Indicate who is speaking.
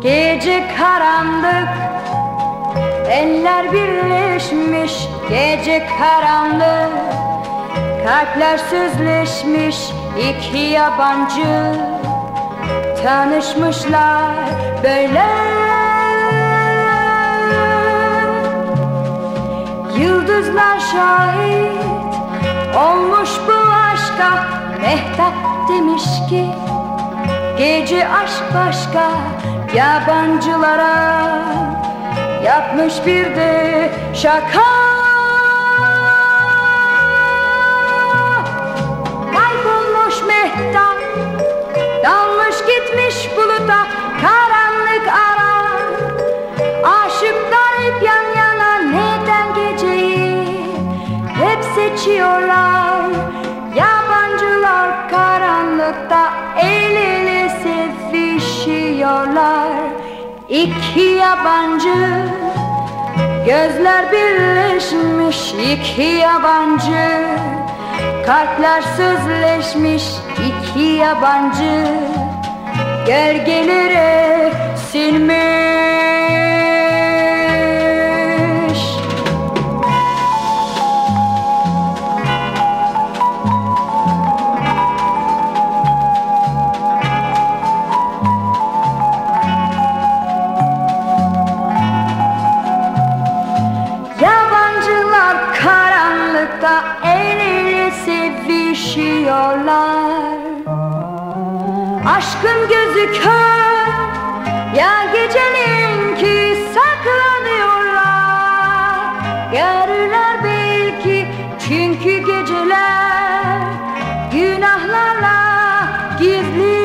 Speaker 1: Gece karanlık Eller birleşmiş. Gece karanlık Kalpler sözleşmiş. İki yabancı Tanışmışlar böyle. Yıldızlar şahit Olmuş bu aşka. Mehtap demiş ki Gece aşk başka Yabancılara Yapmış bir de şaka. Kaybolmuş mehtap Dalmış gitmiş buluta Karanlık ara. Aşıklar hep yan yana Neden geceyi Hep seçiyorlar? Yabancılar karanlıkta İki yabancı Gözler birleşmiş. İki yabancı Kalpler sözleşmiş. İki yabancı Gölgelere sinmiş sevişiyorlar Aşkın gözü kör ya gecenin ki saklanıyorlar. Görürler belki çünkü geceler günahlarla gizli